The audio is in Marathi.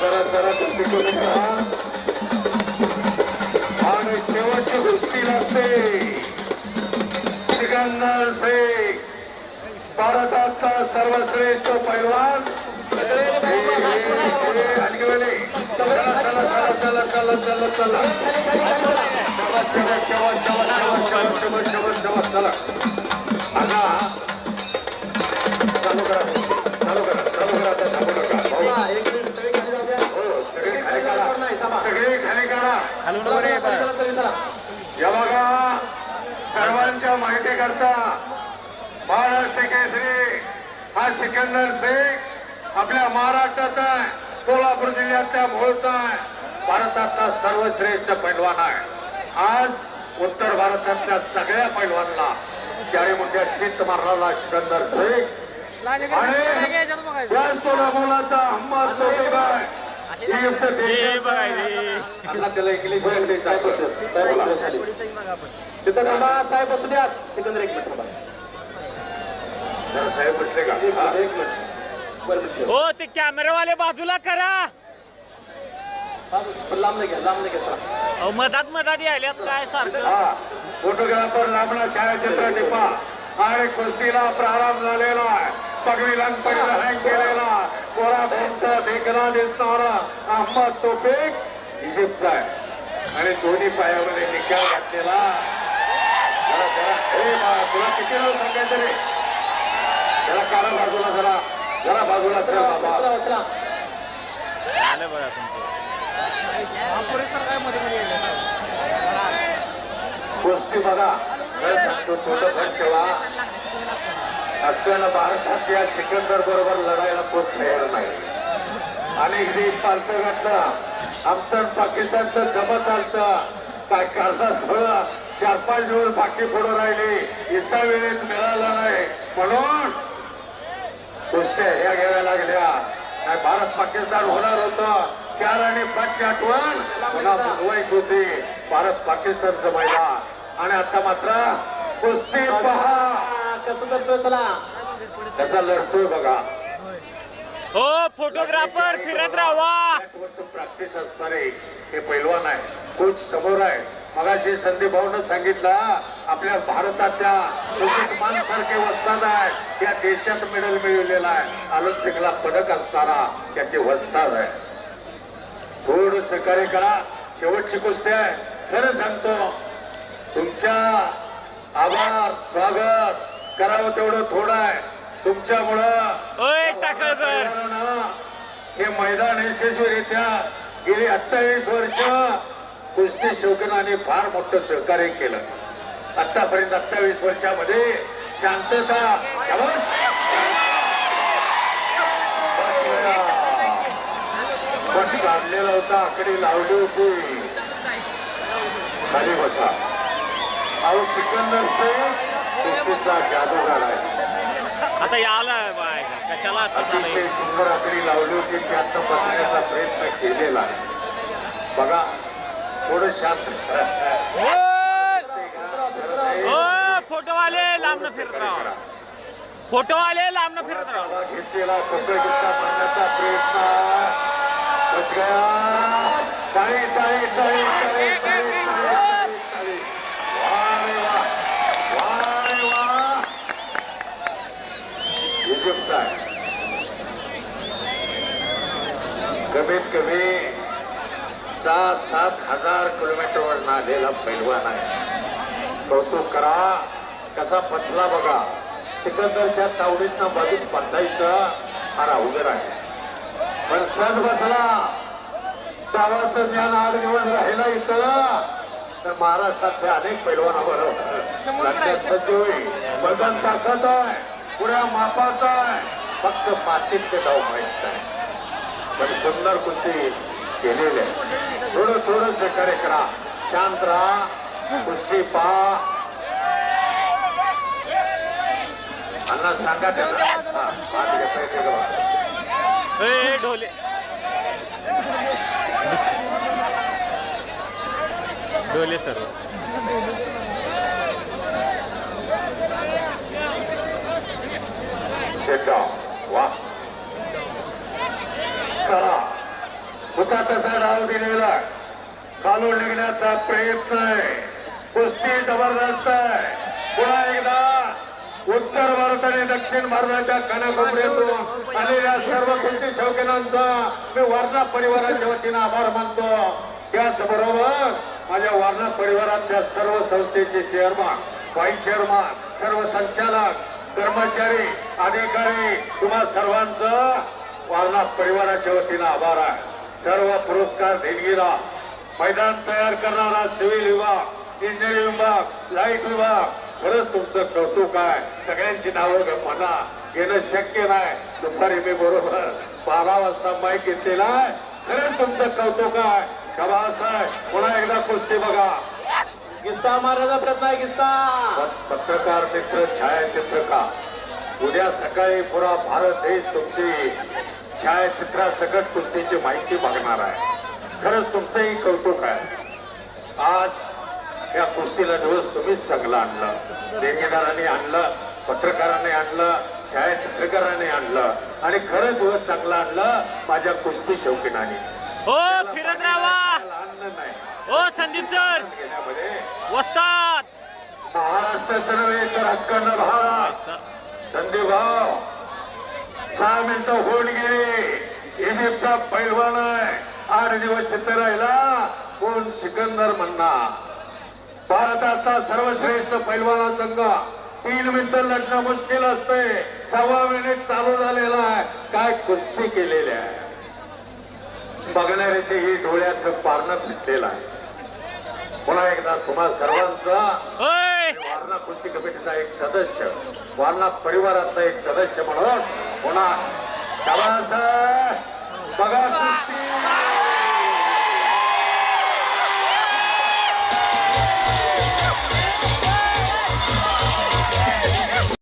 जरा जरा कुस्ती आणि शेवटच्या गोष्टीला असते तिघांना शेख भारताचा सर्वश्रेष्ठ पैलवान. हे, हे, हे, आणखी वेळे. चला चला चला चला चला चला चला चला चला चला चला चला चला चला चला चला चला. महाराष्ट्र केसरी हा सिकंदर शेख आपल्या महाराष्ट्राचा कोल्हापूर जिल्ह्यातल्या मूळचा भारताचा सर्वश्रेष्ठ पैलवान आहे. आज उत्तर भारतातल्या सगळ्या पैलवानला त्यावेळी मोठ्या शीत मारणारा सिकंदर शेख मुलाचा हम्मद साहेब साहेब साहेब असू द्या. सिकंदर एक मिनिट हा, ते कॅमेरावाले बाजूला करा. अहो मधात मधात यायल्यात काय सारखं? फोटोग्राफर लांबणा छायाचित्र टिपा आणि कुस्तीला प्रारंभ झालेला आहे. पगडी लंगपडीला हँग केलेला कोल्हापूरचा देखना दिसणारा अहमद तोफिक इजिप्तचा आहे. आणि दोन्ही पायामध्ये निकाल घातलेला जरा जरा बा, तुला किती वेळ सांगायचं रे? जरा काढा बाजूला जरा जरा बाजूला चल बाबा. आलं बघा तुमचं. गोष्टी बघा. खरं सांगतो छोटं पण ठेवा. भारताच्या सिकंदर बरोबर लढायला तयार नाही. आणि इथे पालतं घातलं. आमचं पाकिस्तानचं जमत चालतं काय करता चार पाच दिवस बाकी पुढे राहिली. इतका वेळेत मिळाला नाही. म्हणून कुस्त्या ह्या घ्याव्या लागल्या काय भारत पाकिस्तान होणार होतं. चार आणि पाचची आठवण बुधवायची होती. भारत पाकिस्तानचं मैदान. आणि आता मात्र कुस्ती पहा. कसं करतोय चला कसा लढतोय बघा. हो फोटोग्राफर फिरत राहा. प्रॅक्टिस असणारे हे पैलवान आहे. कोच समोर आहे. मगाशी संदीप भाऊनं सांगितलं आपल्या भारताच्या सुजित सारखे वस्ताद आहे त्या देशात मेडल मिळवलेला आहे. ऑलिम्पिकला पदक असणारा त्याचे वस्ताद आहे. थोडं सहकार्य करा. शेवटची कुस्ती आहे. खरं सांगतो तुमच्या आभार स्वागत करावं तेवढं थोडं आहे. तुमच्यामुळं हे मैदान यशस्वीरित्या गेली अठ्ठावीस वर्ष कुस्ती शौकीनाने फार मोठं सहकार्य केलं. आतापर्यंत अठ्ठावीस वर्षामध्ये शांतता पट काढलेला होता आकडे लावली होती. खाली बसा. अहो सिकंदर कुस्तीचा जादूगार आहे. आता याला बाय. कशाला सुंदर आकडी लावली होती त्यात बसण्याचा प्रयत्न केलेला आहे. बघा थोड़े शास्त्र फ़ोटो वाले लाभ न फिर फ़ोटो वाले सात सात हजार किलोमीटरवर नालेला पैलवान आहे. कौतुक करा. कसा पचला बघा. सिकंदरच्या तावडीतनं बाजूत बांधायचं फार अवघड आहे. पण सण बसला. गावाचं ज्ञान आठ दिवस राहिला इथं. तर महाराष्ट्रातल्या अनेक पैलवानावर लक्षात सज्ज होईल बदन ताकद आहे. पुऱ्या मापाचा आहे. फक्त मातीत ते डाव माहीत आहे पण सुंदर कुस्ती. केलेले आहे थोडं थोडं प्रकारे करा. शांत राहा. कुस्ती पहा. अन्ना सांगा त्याला. ढोले. ढोले सर शेटगाव वा होता तसा डाव दिलेला खालून निघण्याचा प्रयत्न आहे. कुस्ती जबरदस्त आहे. पुन्हा एकदा उत्तर भारत आणि दक्षिण भारताच्या कानाकोपऱ्यातून आलेल्या सर्व कुस्ती शौकीनांचा मी वारणा परिवाराच्या वतीनं आभार मानतो. त्याचबरोबर माझ्या वारणा परिवारातल्या सर्व संस्थेचे चेअरमन व्हाईस चेअरमन सर्व संचालक कर्मचारी अधिकारी तुम्हा सर्वांचं वारणा परिवाराच्या वतीनं आभार आहे. सर्व पुरस्कार देणगीला. मैदान तयार करणारा सिव्हिल विभाग इंजिनिअरिंग विभाग लाइट विभाग खरंच तुमचं कौतुक आहे. सगळ्यांची नावं म्हणा घेणं शक्य नाही. दुपारी मी बरोबर बारा वाजता माईक घेतलेला आहे. खरंच तुमचं कौतुक आहे. शबास पुन्हा एकदा कुस्ती बघा. किस्सा मारायचा प्रयत्न आहे किस्सा पत्रकार मित्र छायाचित्रकार. उद्या सकाळी पुरा भारत देश तुमची छायाचित्रासकट कुस्तीची माहिती बघणार आहे. खरंच तुमचंही कौतुक आहे. आज या कुस्तीला दिवस तुम्हीच चांगलं आणलं. देणगीदारांनी आणलं पत्रकारांनी आणलं छायाचित्रकारांनी आणलं आणि खरं दिवस चांगलं आणलं माझ्या कुस्ती शौकीनाने. हो फिरत राहा. आणलं नाही. हो संदीप सर. महाराष्ट्राचं नव्हे तर अखंड भारत संदीप भाऊ. सहा मिनिटं होऊन गेली इजिप्तचा पैलवान आहे. आठ दिवस तिथे राहिला. कोण सिकंदर म्हणणार? भारताचा सर्वश्रेष्ठ पैलवाना संघ. तीन मिनिटं लढणं मुश्किल असते. सव्वा मिनिट चालू झालेला आहे. काय कुस्ती केलेली आहे. बघणाऱ्याचे ही डोळ्याचं पारणं फिटलेलं आहे. पुन्हा एकदा तुम्हा सर्वांचा वारणा कुस्ती कमिटीचा एक सदस्य वारणा परिवाराचा एक सदस्य म्हणून पुन्हा